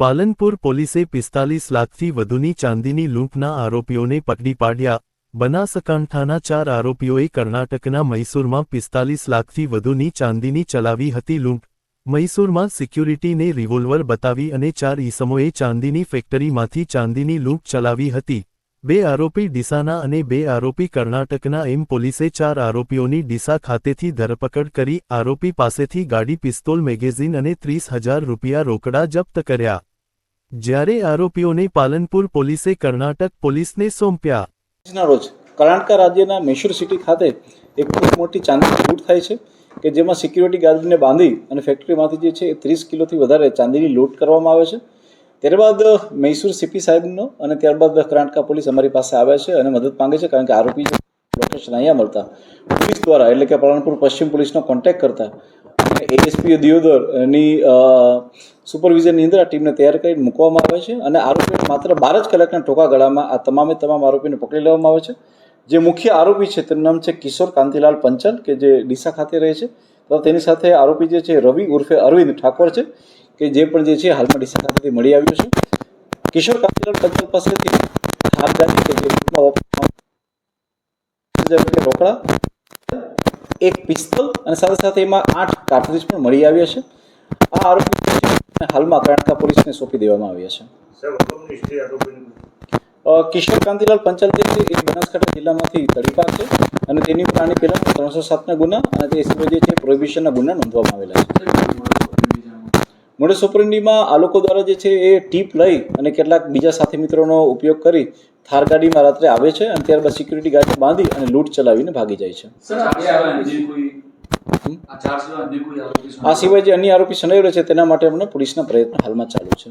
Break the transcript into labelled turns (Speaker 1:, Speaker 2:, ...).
Speaker 1: પાલનપુર પોલીસે પિસ્તાલીસ લાખથી વધુની ચાંદીની લૂંટના આરોપીઓને પકડી પાડ્યા. બનાસકાંઠાના ચાર આરોપીઓએ કર્ણાટકના મૈસૂરમાં પિસ્તાલીસ લાખથી વધુની ચાંદીની ચલાવી હતી લૂંટ. મૈસૂરમાં સિક્યુરિટીને રિવોલ્વર બતાવી અને ચાર ઈસમોએ ચાંદીની ફેક્ટરીમાંથી ચાંદીની લૂંટ ચલાવી હતી. બે આરોપી ડીસાના અને બે આરોપી કર્ણાટકના એમ પોલીસે ચાર આરોપીઓની ડીસા ખાતેથી ધરપકડ કરી આરોપી પાસેથી ગાડી પિસ્તોલ મેગેઝીન અને ત્રીસ હજાર રૂપિયા રોકડા જપ્ત કર્યા. જ્યારે આરોપીઓને પાલનપુર પોલીસે કર્ણાટક પોલીસને સોંપ્યા.
Speaker 2: રોજ કર્ણાટક રાજ્યના મૈસૂર સિટી ખાતે એક ખૂબ મોટી ચાંદીની લૂંટ થાય છે કે જેમાં સિક્યુરિટી ગાર્ડને બાંધી અને ફેક્ટરીમાંથી જે છે એ ત્રીસ કિલોથી વધારે ચાંદીની લૂંટ કરવામાં આવે છે. ત્યારબાદ મૈસૂર સીપી સાહેબનો અને ત્યારબાદ કર્ણાટક પોલીસ અમારી પાસે આવે છે અને મદદ માંગે છે કારણ કે આરોપી લોકેશન અહીંયા મળતા. પોલીસ દ્વારા એટલે કે પાલનપુર પશ્ચિમ પોલીસનો કોન્ટેક્ટ કરતા એએસપી દિયોદરની સુપરવિઝનની અંદર આ ટીમને તૈયાર કરીને મૂકવામાં આવે છે અને આરોપીને માત્ર બાર જ કલાકના ટોકા ગાળામાં આ તમામે તમામ આરોપીને પકડી લેવામાં આવે છે. જે મુખ્ય આરોપી છે, તેનું નામ છે કિશોર કાંતિલાલ પંચલ, કે જે ડીસા ખાતે રહે છે. તો તેની સાથે આરોપી જે છે, રવિ ઉર્ફે અરવિંદ ઠાકોર છે, કે જે પણ જે છે, હાલમાં ડીસા ખાતેથી મળી આવ્યો છે. કિશોર કાંતિલાલ પંચાલ પાસેથી હાથ કે જે રોકડા, એક પિસ્તોલ અને સાથે સાથે એમાં આઠ કાર્ટ્રિજ પણ મળી આવ્યા છે. આ આરોપી હાલમાં કર્ણાટક પોલીસને સોંપી દેવામાં આવ્યા છે. કિશોર કાંતિલાલ પંચાલ જે છે એ બનાસકાંઠા જિલ્લામાંથી તડીપાર છે અને તેની ઉપર આની પહેલાં ત્રણસો સાતના ગુના અને તે સિવાય જે છે પ્રોહિબિશનના ગુના નોંધવામાં આવેલા છે. મોડે સોપરંડીમાં આ લોકો દ્વારા જે છે એ ટીપ લઈ અને કેટલાક બીજા સાથી મિત્રોનો ઉપયોગ કરી થાર ગાડીમાં રાત્રે આવે છે અને ત્યારબાદ સિક્યુરિટી ગાર્ડ બાંધી અને લૂંટ ચલાવીને ભાગી જાય છે.
Speaker 3: આ સિવાય
Speaker 2: જે અન્ય આરોપી શનાયેલો છે તેના માટે અમને પોલીસના પ્રયત્ન હાલમાં ચાલુ છે.